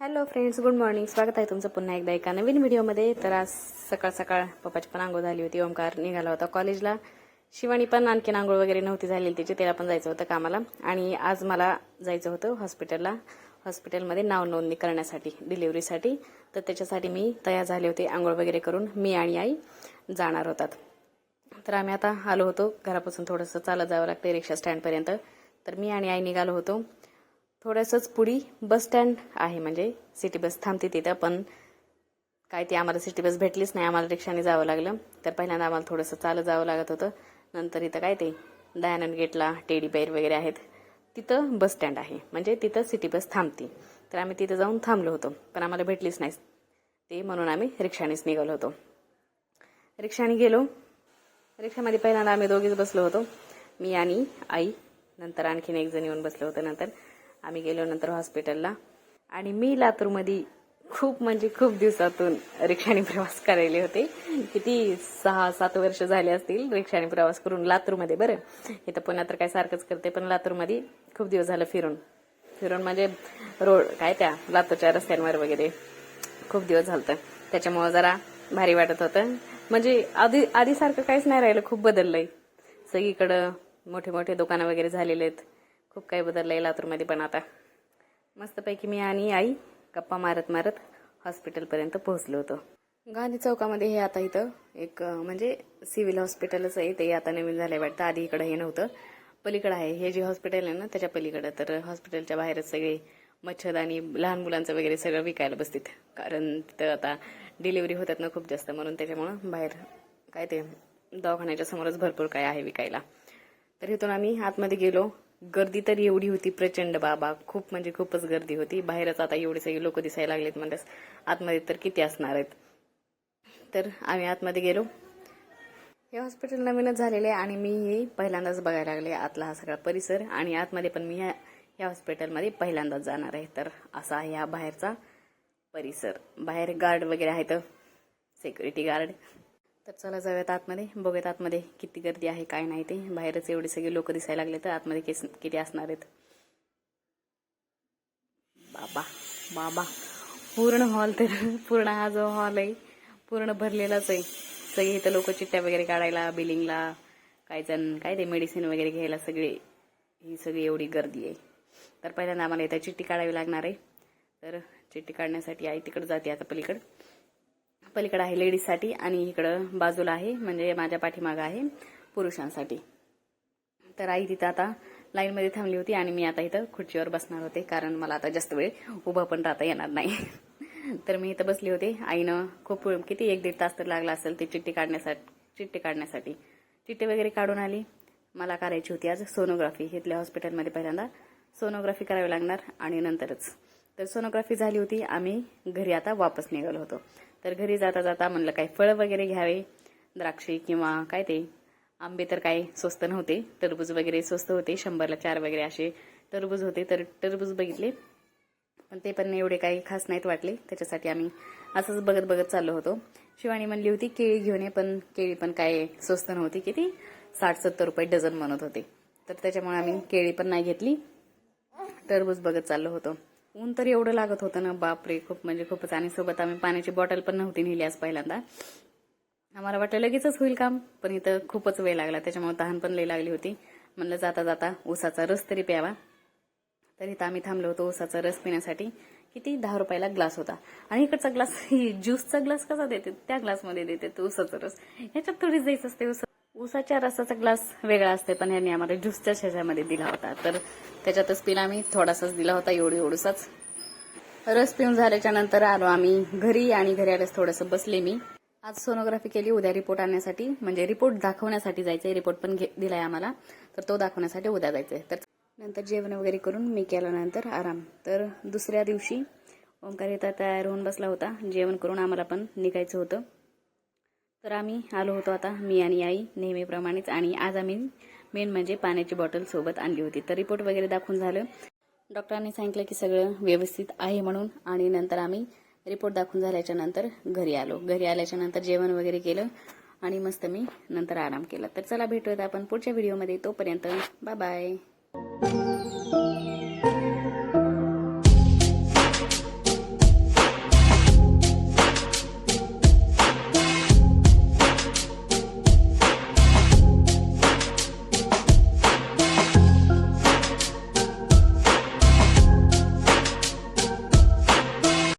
Hello friends good morning. स्वागत आहे तुमचं पुन्हा एकदा एका नवीन व्हिडिओमध्ये. तर आज सकाळ सकाळ पप्पाची पण आंघोळ झाली होती ओमकार निघाला होता कॉलेजला. शिवानी पण आणखीन आंघोळ वगैरे नव्हती झालेली तिची त्याला पण जायचं होतं कामाला. आणि आज मला जायचं होतं हॉस्पिटलला. हॉस्पिटलमध्ये नाव नोंदणी करण्यासाठी डिलिव्हरीसाठी. तर त्याच्यासाठी मी तयार झाले होते आंघोळ वगैरे करून मी आणि आई जाणार होतात. तर आम्ही आता आलो होतो घरापासून थोडंसं चालत जावं लागतं रिक्षा स्टँडपर्यंत. तर मी आणि आई निघालो होतो. थोडंसंच पुढी बस स्टँड आहे. म्हणजे सिटी बस थांबते तिथं पण काय ती आम्हाला सिटी बस भेटलीच नाही. आम्हाला रिक्षाने जावं लागलं. तर पहिल्यांदा आम्हाला थोडंसं चालत जावं लागत होतं. नंतर इथं काय ते दयानंद गेटला टेडी बेअर वगैरे आहेत. तिथं बस स्टँड आहे. म्हणजे तिथं सिटी बस थांबते. तर आम्ही तिथं जाऊन थांबलो होतो. पण आम्हाला भेटलीच नाही ते म्हणून आम्ही रिक्षानेच निघालो होतो. रिक्षाने गेलो. रिक्षामध्ये पहिल्यांदा आम्ही दोघीच बसलो होतो. मी आणि आई. नंतर आणखीन एक जण येऊन बसलो होतो नंतर. आम्ही गेलो नंतर हॉस्पिटलला. आणि मी लातूरमध्ये खूप म्हणजे खूप दिवसातून रिक्षाने प्रवास करायले होते. किती सहा सात वर्ष झाले असतील रिक्षाने प्रवास करून लातूरमध्ये. बरं इथं पुण्यात तर काय सारखंच करते पण लातूरमध्ये खूप दिवस झालं फिरून. फिरून म्हणजे रोड काय त्या लातूरच्या रस्त्यांवर वगैरे खूप दिवस झालं त्याच्यामुळं जरा भारी वाटत होतं. म्हणजे आधी आधीसारखं काहीच नाही राहिलं खूप बदललंय. सगळीकडं मोठे मोठे दुकानं वगैरे झालेले आहेत. खूप काही बदललं आहे लातूरमध्ये पण आता. मस्तपैकी मी आणि आई गप्पा मारत मारत हॉस्पिटलपर्यंत पोहोचलो होतो. गांधी चौकामध्ये हे आता इथं एक म्हणजे सिव्हिल हॉस्पिटलच आहे ते आता नवीन झालंय वाटतं. आधी इकडं हे नव्हतं. पलीकडं आहे. हे जे हॉस्पिटल आहे ना त्याच्या पलीकडं. तर हॉस्पिटलच्या बाहेरच सगळे मच्छरदाणी लहान मुलांचं वगैरे सगळं विकायला बसतात. कारण तिथं आता डिलिव्हरी होतात ना खूप जास्त. म्हणून त्याच्यामुळं बाहेर काय ते दवाखान्याच्या समोरच भरपूर काय आहे विकायला. तर इथून आम्ही आतमध्ये गेलो. गर्दी तर एवढी होती प्रचंड बाबा. खूप म्हणजे खूपच गर्दी होती. बाहेरच आता एवढे सगळे लोक दिसायला लागलेत म्हणल्यास आतमध्ये तर किती असणार आहेत? तर आम्ही आतमध्ये गेलो. हे हॉस्पिटल नवीनच झालेले आहे आणि मी हे पहिल्यांदाच बघायला लागले आतला हा सगळा परिसर आणि आतमध्ये पण मी ह्या ह्या हॉस्पिटलमध्ये पहिल्यांदाच जाणार आहे. तर असा आहे हा बाहेरचा परिसर. बाहेर गार्ड वगैरे आहेत. सिक्युरिटी गार्ड तर चला जाऊयात आतमध्ये. बघूयात आतमध्ये किती गर्दी आहे काय नाही ते. बाहेरच एवढे सगळे लोक दिसायला लागले तर आतमध्ये केस किती असणार आहेत. बाबा बाबा. पूर्ण हॉल तर पूर्ण हा जो हॉल आहे पूर्ण भरलेलाच आहे. सगळे इथं लोक चिठ्ठ्या वगैरे काढायला बिलिंगला काही जण काय ते मेडिसिन वगैरे घ्यायला सगळे ही सगळी एवढी गर्दी आहे. तर पहिल्यांदा आम्हाला इथं चिठ्ठी काढावी लागणार आहे. तर चिठ्ठी काढण्यासाठी आई तिकडं जाते आता पलीकडं. पलीकडं आहे लेडीजसाठी आणि इकडं बाजूला आहे म्हणजे माझ्या पाठीमागं आहे पुरुषांसाठी. तर आई तिथं आता लाईनमध्ये थांबली होती आणि मी आता इथं खुर्चीवर बसणार होते कारण मला आता जास्त वेळ उभं पण राहता येणार नाही. तर मी इथं बसली होते. आईनं खूप किती एक दीड तास तर लागला असेल ती चिठ्ठी काढण्यासाठी चिठ्ठी काढण्यासाठी. चिठ्ठी वगैरे काढून आली. मला करायची होती आज सोनोग्राफी. इथल्या हॉस्पिटलमध्ये पहिल्यांदा सोनोग्राफी करावी लागणार आणि नंतरच. तर सोनोग्राफी झाली होती. आम्ही घरी आता वापस निघालो होतो. तर घरी जाता जाता म्हणलं काय फळं वगैरे घ्यावे? द्राक्षे किंवा काय ते? आंबे तर काय स्वस्त नव्हते. टरबूज वगैरे स्वस्त होते. शंभरला चार वगैरे असे टरबूज होते. तर टरबूज बघितले. पण ते पण एवढे काही खास नाहीत वाटले. त्याच्यासाठी आम्ही असंच बघत बघत चाललो होतो. शिवानी म्हणली होती केळी घेऊन ये पण केळी पण काय स्वस्त नव्हती किती? साठ सत्तर रुपये डझन म्हणत होते. तर त्याच्यामुळे आम्ही केळी पण नाही घेतली. टरबूज बघत चाललो होतो. ऊन तर एवढं लागत होतं ना बापरे खूप म्हणजे खूपच. आणि सोबत आम्ही पाण्याची बॉटल पण नव्हती नेली आज पहिल्यांदा. आम्हाला वाटलं लगेचच होईल काम पण इथं खूपच वेळ लागला. त्याच्यामुळे तहान पण लई लागली होती. म्हणलं जाता जाता ऊसाचा रस तरी प्यावा. तर इथं आम्ही थांबलो होतो ऊसाचा रस पिण्यासाठी. किती? दहा रुपयाला ग्लास होता. आणि इकडचा ग्लास ज्यूसचा ग्लास कसा देते? त्या ग्लासमध्ये देते तो ऊसाचा रस. ह्याच्यात थोडीच द्यायचं असते ऊस ऊसाच्या रसाचा ग्लास वेगळा असते पण ह्यांनी आम्हाला ज्यूसच्या ह्याच्यामध्ये दिला होता. तर त्याच्यातच पिला आम्ही थोडासाच दिला होता एवढी एवढूसाच. रस पिऊन झाल्याच्यानंतर आलो आम्ही घरी आणि घरी आल्यास थोडंसं बसले मी. आज सोनोग्राफी केली उद्या रिपोर्ट आणण्यासाठी म्हणजे रिपोर्ट दाखवण्यासाठी जायचंय रिपोर्ट पण घे- दिलाय आम्हाला. तर तो दाखवण्यासाठी उद्या जायचंय. तर नंतर जेवण वगैरे करून मी केल्यानंतर आराम. तर दुसऱ्या दिवशी ओंकार येता तयार होऊन बसला होता. जेवण करून आम्हाला पण निघायचं होतं. तर आम्ही आलो होतो आता मी आणि आई नेहमीप्रमाणेच. आणि आज आम्ही मेन म्हणजे पाण्याची बॉटल सोबत आणली होती. तर रिपोर्ट वगैरे दाखवून झालं. डॉक्टरांनी सांगितलं की सगळं व्यवस्थित आहे म्हणून आणि नंतर आम्ही रिपोर्ट दाखवून झाल्याच्यानंतर घरी आलो. घरी आल्याच्यानंतर जेवण वगैरे केलं आणि मस्त मी नंतर आराम केला. तर चला भेटूयात आपण पुढच्या व्हिडिओमध्ये तोपर्यंत बाय बाय